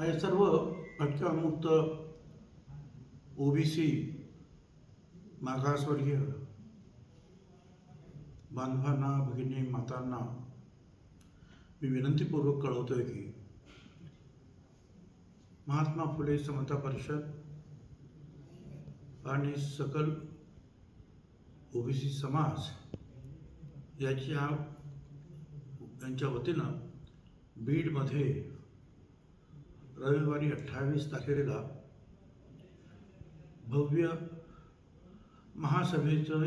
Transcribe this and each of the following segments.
माझ्या सर्व भटक्यामुक्त ओबीसी मागासवर्गीय बांधवांना भगिनी मातांना मी विनंतीपूर्वक कळवतो आहे की महात्मा फुले समता परिषद आणि सकल ओबीसी समाज याच्या यांच्या वतीनं बीडमध्ये रविवारी अठ्ठावीस तारखेला भव्य महासभेचं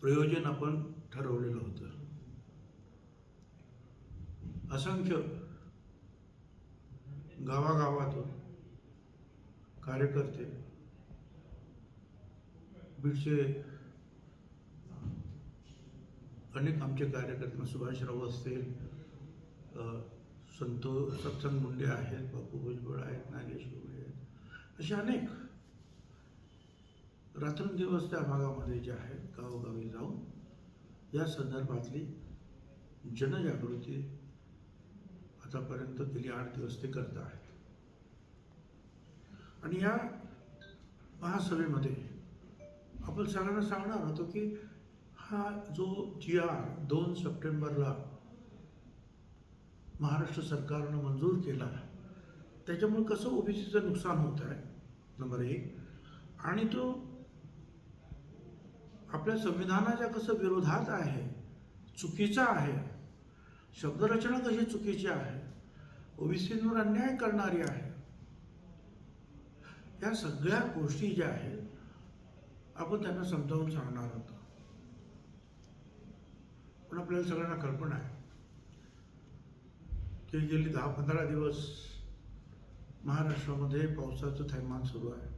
प्रयोजन आपण ठरवलेलं होतं. असंख्य गावागावातून कार्यकर्ते बीडचे अनेक आमचे कार्यकर्ते सुभाषराव असतील संतो सत्संग मुंडे आहेत बापू भुजबळ आहेत नागेश गुळे आहेत असे अनेक रात्रंदिवस त्या भागामध्ये जे आहेत गावोगावी जाऊन या संदर्भातली जनजागृती आतापर्यंत गेली आठ दिवस ते करत आहेत. आणि या महासभेमध्ये आपण सगळ्यांना सांगणार होतो की हा जो जी आर दोन सप्टेंबरला महाराष्ट्र सरकारनं मंजूर केला त्याच्यामुळे कसं ओबीसीचं नुकसान होत आहे? नंबर एक. आणि तो आपल्या संविधानाच्या कसं विरोधात आहे? चुकीचा आहे. शब्दरचना कशी चुकीची आहे? ओबीसींवर अन्याय करणारी आहे. या सगळ्या गोष्टी ज्या आहेत आपण त्यांना समजावून सांगणार होतो पण आपल्याला सगळ्यांना कल्पना आहे. की गेली दहा पंधरा दिवस महाराष्ट्रामध्ये पावसाचं थैमान सुरू आहे.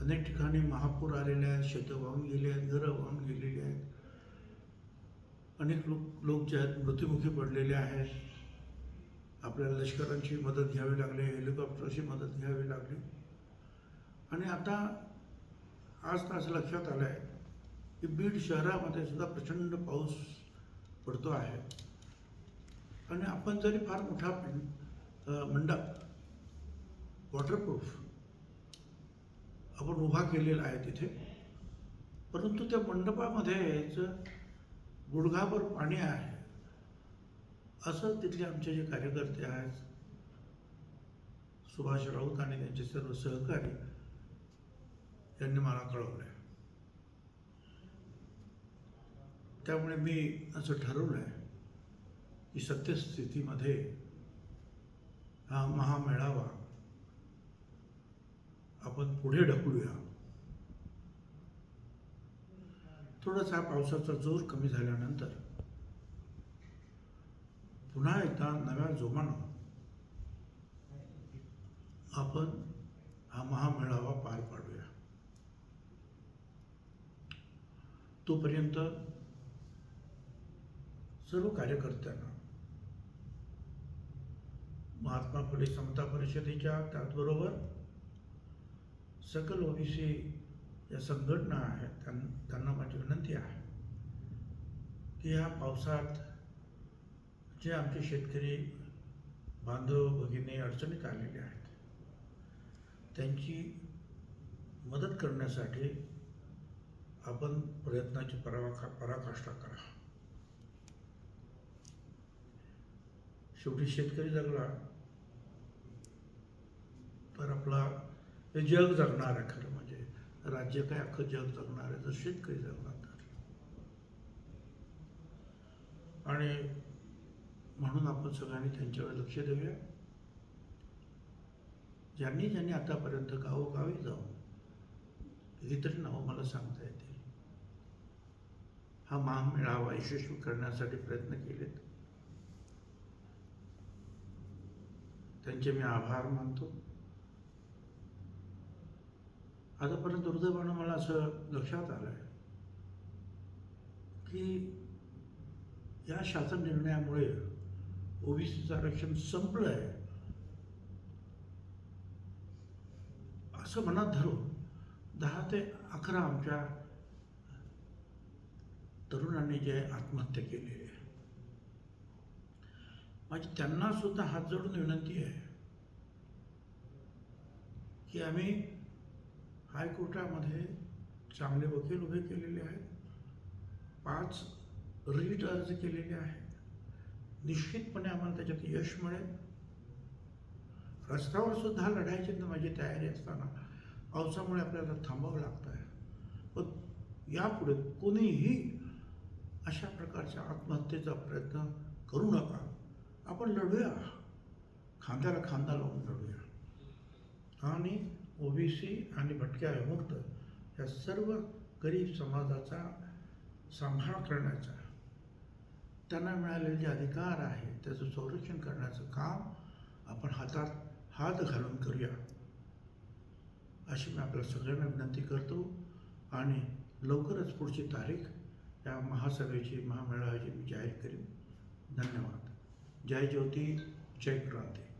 अनेक ठिकाणी महापूर आलेले आहेत शेतं वाहून गेली आहेत घरं वाहून गेलेली आहेत. अनेक लोक लोक जे आहेत मृत्युमुखी पडलेले आहेत. आपल्याला लष्करांची मदत घ्यावी लागली हेलिकॉप्टरची मदत घ्यावी लागली. आणि आता आज तर असं लक्षात आलं आहे की बीड शहरामध्ये सुद्धा प्रचंड पाऊस पडतो आहे. आणि आपण जरी फार मोठा मंडप वॉटरप्रूफ आपण उभा केलेला आहे तिथे परंतु त्या मंडपामध्येच गुडघाभर पाणी आहे. असं तिथले आमचे जे कार्यकर्ते आहेत सुभाष राऊत आणि त्यांचे सर्व सहकारी यांनी मला कळवलं आहे त्यामुळे मी असं ठरवलं आहे की सत्यस्थितीमध्ये हा महामेळावा आपण पुढे ढकलूया. थोडासा पावसाचा जोर कमी झाल्यानंतर पुन्हा एकदा नव्या जोमानं आपण हा महामेळावा पार पाडूया. तोपर्यंत सर्व कार्यकर्त्यांना. महात्मा फुले समता परिषदेच्या त्याचबरोबर सकल ओबीसी या संघटना आहेत त्यां त्यांना माझी विनंती आहे की या पावसात जे आमचे शेतकरी बांधव भगिनी अडचणीत आलेले आहेत त्यांची मदत करण्यासाठी आपण प्रयत्नाची परावा पराकाष्ठा करा. शेवटी शेतकरी जगला तर आपला हे जग जगणार आहे खरं म्हणजे. राज्य काय अख्खं जग जगणार आहे तर शेतकरी जगणार तर. आणि म्हणून आपण सगळ्यांनी त्यांच्यावर लक्ष देऊया. ज्यांनी ज्यांनी आतापर्यंत गावोगावी जाऊन कितीतरी नावं मला सांगता येतील. हा महामेळावा यशस्वी करण्यासाठी प्रयत्न केलेत. त्यांचे मी आभार मानतो. आतापर्यंत दुर्दैवानं मला असं लक्षात आलं आहे की या शासन निर्णयामुळे ओबीसीचं आरक्षण संपलं आहे असं मनात धरून दहा ते अकरा आमच्या तरुणांनी जे आत्महत्या केली आहे. माझी त्यांना सुद्धा हात जोडून विनंती आहे की आम्ही हायकोर्टामध्ये चांगले वकील उभे केलेले आहेत. पाच रीट अर्ज केलेले आहेत. निश्चितपणे आम्हाला त्याच्यात यश मिळेल. रस्त्यावर सुद्धा लढायची तर माझी तयारी असताना पावसामुळे आपल्याला थांबावं लागतं आहे पण यापुढे कोणीही अशा प्रकारच्या आत्महत्येचा प्रयत्न करू नका. आपण लढूया खांद्याला खांदा लावून लढूया आणि ओबीसी आणि भटक्या विमुक्त या सर्व गरीब समाजाचा सांभाळ करण्याचा त्यांना मिळालेले जे अधिकार आहे त्याचं संरक्षण करण्याचं काम आपण हातात हात घालून करूया अशी मी आपल्या सगळ्यांना विनंती करतो आणि लवकरच पुढची तारीख या महासभेची महामेळाव्याची मी जाहीर करीन धन्यवाद जय ज्योती जय क्रांती।